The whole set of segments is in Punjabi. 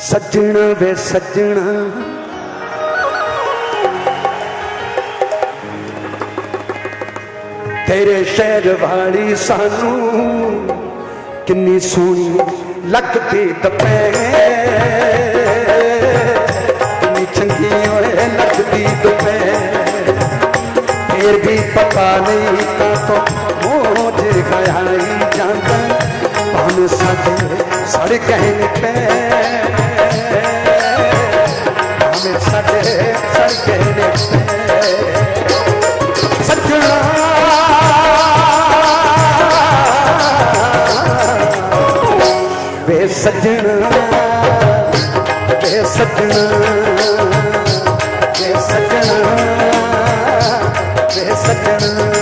ਸੱਜਣਾ ਵੇ ਸੱਜਣਾ। ਤੇਰੇ ਸ਼ਹਿਰ ਵਾਲੀ ਸਾਨੂੰ ਕਿੰਨੀ ਸੋਹਣੀ ਲੱਗਦੀ ਦੁਪਹਿਰ। ਕਿੰਨੀ ਚੰਗੀ ਓਏ ਲੱਗਦੀ ਦੁਪਹਿਰ। ਫੇਰ ਵੀ ਪਤਾ ਨਹੀਂ ਕਾਤੋਂ ਮੋਜ ਖਾਈ ਜਾਂਦਾ। ਭਾਵੇਂ ਸਾਡੇ ਸੜ ਗਏ ਨੇ ਸੱਜਣਾ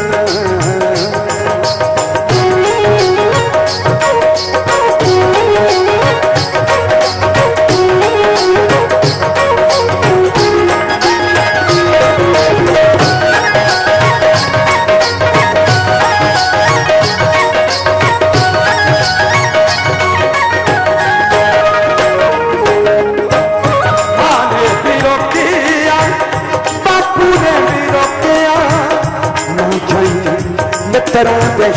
ਮਿੱਤਰਾਂ ਦੇ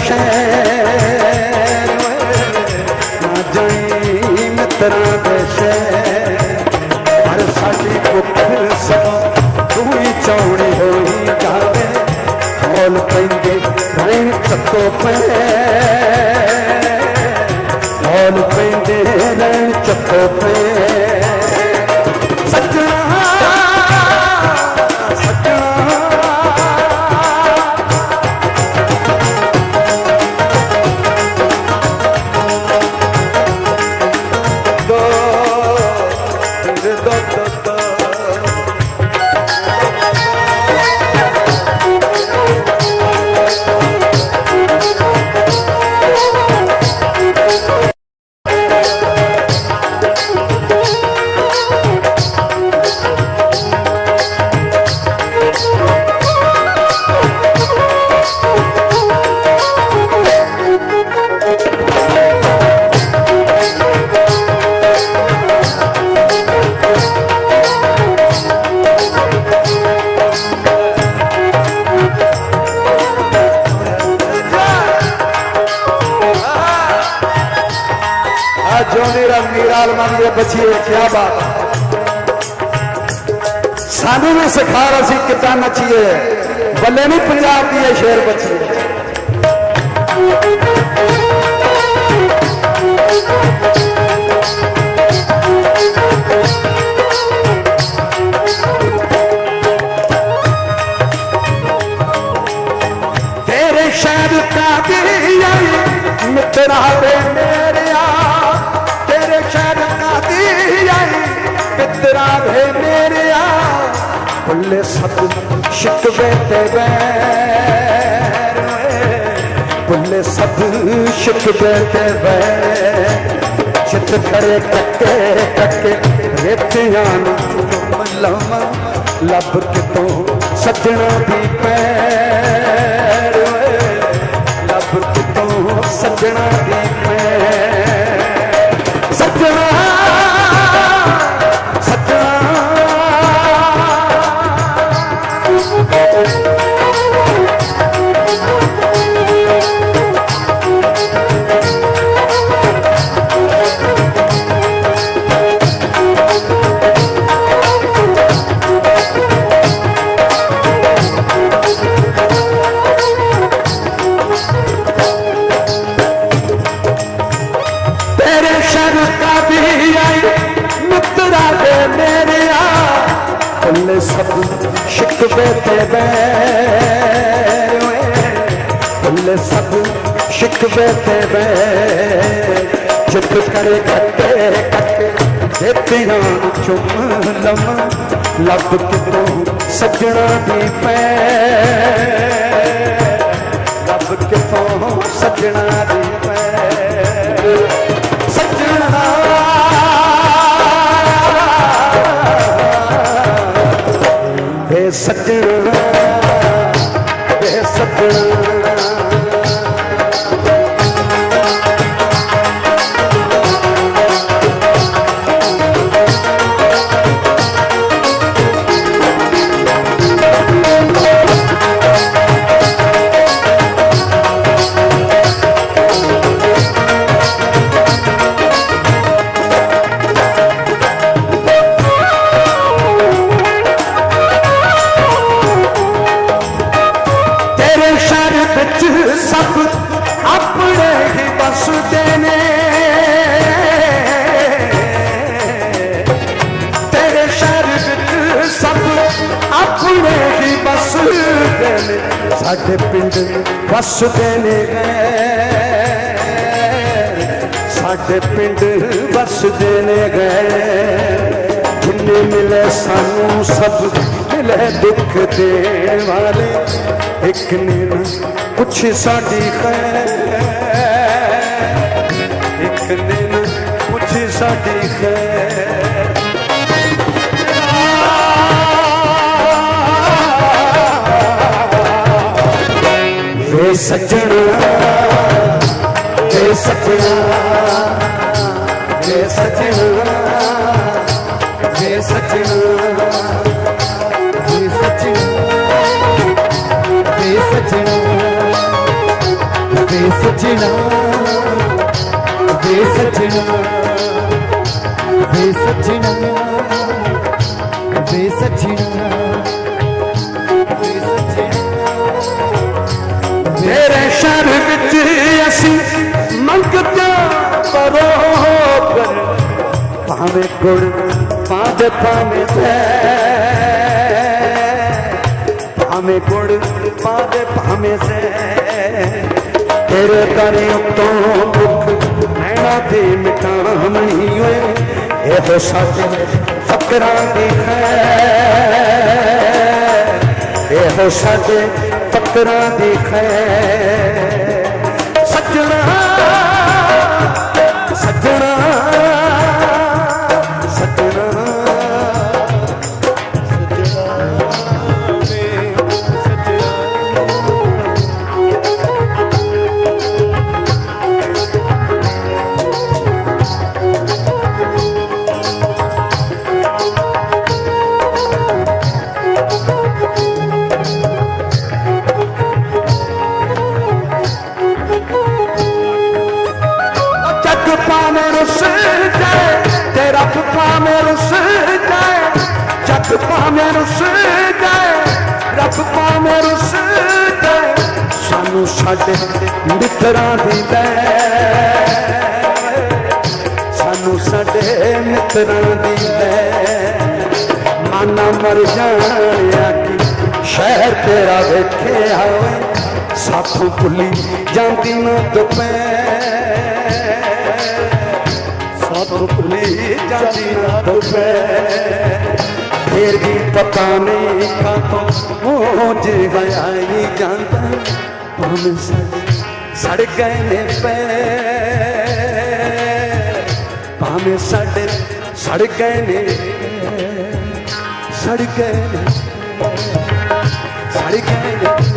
ਨਾ ਜਾਈ ਮਿੱਤਰਾਂ ਦੇ ਸ਼ਹਿਰ ਸਾਡੀ ਕੁੱਖ ਸਭ ਤੂੰ ਹੀ ਚਾਉਣੀ ਹੋਈ ਜਾਵੇ ਮੋਲ ਪੈਂਦੇ ਰਹਿਣ ਚੱਕੋ ਪੈ ਮੋਲ ਪੈਂਦੇ ਰਹਿਣ ਚੱਕੋ ਪੈ ਸੱਜਣਾ ਜੋਨੀ ਰੰਗੀ ਆਲਮਾ ਦੀ ਇਹ ਕੀ ਬਾਤ ਸਾਨੂੰ ਵੀ ਸਿਖਾ ਅਸੀਂ ਕਿੱਦਾਂ ਨੱਚੀਏ। ਬੱਲੇ ਨਹੀਂ ਪੰਜਾਬ ਦੀ ਇਹ ਸ਼ੇਰ ਬੱਚੀ। ਮੇਰਿਆ ਭੁੱਲੇ ਸਭ ਸ਼ਿਕਵੇ ਤੇ ਬੈਰ। ਭੁੱਲੇ ਸਭ ਸ਼ਿਕਵੇ ਤੇ ਬੈਰ। ਚਿੱਤ ਕਰੇ ਕੱਕੇ ਕੱਕੇ ਰੇਤਿਆਂ ਨੂੰ ਚੁੰਮ ਲਵਾਂ ਲੱਭ ਕਿਤੋਂ ਸੱਜਣਾ ਦੀ ਪੈਰ। ਲੱਭ ਕਿਤੋਂ ਸੱਜਣਾ ਦੀ ਪੈਰ। Thank you. ਸ਼ਿਕਵੇ ਤੇ ਬੈ ਭੁੱਲੇ ਸਭ ਸ਼ਿਕਵੇ ਤੇ ਬੈ ਚੁੱਪ ਕਰੇ ਕੱਟੇ ਕੱਟੇ ਦੇਤਿਆਂ ਨੂੰ ਚੁੰਮ ਲਵਾਂ ਲੱਭ ਕਿਤੋਂ ਸੱਜਣਾ ਦੀ ਪੈ ਲੱਭ ਕਿਤੋਂ ਵੇ ਸਾਡੇ ਪਿੰਡ ਵਸਦੇ ਨੇ ਗਏ। ਸਾਡੇ ਪਿੰਡ ਵਸਦੇ ਨੇ ਗਏ। ਜਿੰਨੇ ਮਿਲੇ ਸਾਨੂੰ ਸਭ ਮਿਲੇ ਦੁੱਖ ਦੇ ਵਾਲੇ। ਇੱਕ ਨੇ ਨਾ ਕੁਛ ਸਾਡੀ ਖੈਰ। ਇੱਕ ਨੇ ਨਾ ਕੁਛ ਸਾਡੀ ਖੈਰ। ਸੱਜਣਾ ਵੇ ਸੱਜਣਾ ਵੇ ਸੱਜਣਾ ਵੇ ਸੱਜਣਾ ਵੇ ਸੱਜਣਾ ਵੇ ਸੱਜਣਾ ਵੇ ਸੱਜਣਾ ਵੇ ਸੱਜਣਾ। ਭਾਵੇਂ ਗੁੜ ਪਾਦੇ ਭਾਵੇਂ ਸੈ। ਭਾਵੇਂ ਗੁੜ ਪਾਦੇ ਭਾਵੇਂ ਸੈ। ਤੇਰੇ ਦਰਿਆ ਤੋਂ ਭੁੱਖ ਮੈਣਾ ਤੇ ਮਿਟਾਵਣੀ ਓਏ। ਇਹ ਤਾਂ ਸੱਚ ਫਕਰਾਂ ਦੀ ਹੈ ਇਹ ਤਾਂ ਸੱਚ ਫਕਰਾਂ ਦੀ ਹੈ ਤੇ ਰੁੱਸ ਜਾਏ ਜੱਗ ਪਾਵੇਂ ਰੁੱਸ ਜਾਏ, ਰੱਬ ਪਾਵੇਂ ਰੁੱਸ ਜਾਏ, ਸਾਨੂੰ ਸਾਡੇ ਮਿੱਤਰਾਂ ਦੀ ਲੈ ਸਾਨੂੰ ਸਾਡੇ ਮਿੱਤਰਾਂ ਦੀ ਲੈ ਮਾਨਾ ਮਰ ਜਾਣਿਆ ਕਿ ਸ਼ਹਿਰ ਤੇਰਾ ਵੇਖਿਆ ਹੋਏ ਸਾਥੋਂ ਭੁੱਲੀ ਜਾਂਦੀ ਨਾ ਦੁਪਹਿਰ। ਸਾਥੋਂ ਭੁੱਲੀ ਜਾਂਦੀ ਨਾ ਦੁਪਹਿਰ ਫੇਰ ਵੀ ਪਤਾ ਨਹੀਂ ਕਾਤੋਂ ਮੋਜ ਗਾਈ ਜਾਂਦਾ। ਭਾਵੇਂ ਸੜ- ਗਏ ਨੇ ਪੈਰ। ਭਾਵੇਂ ਸਾਡੇ ਸੜ ਗਏ ਨੇ ਸੜ ਗਏ ਨੇ ਸੜ ਗਏ ਨੇ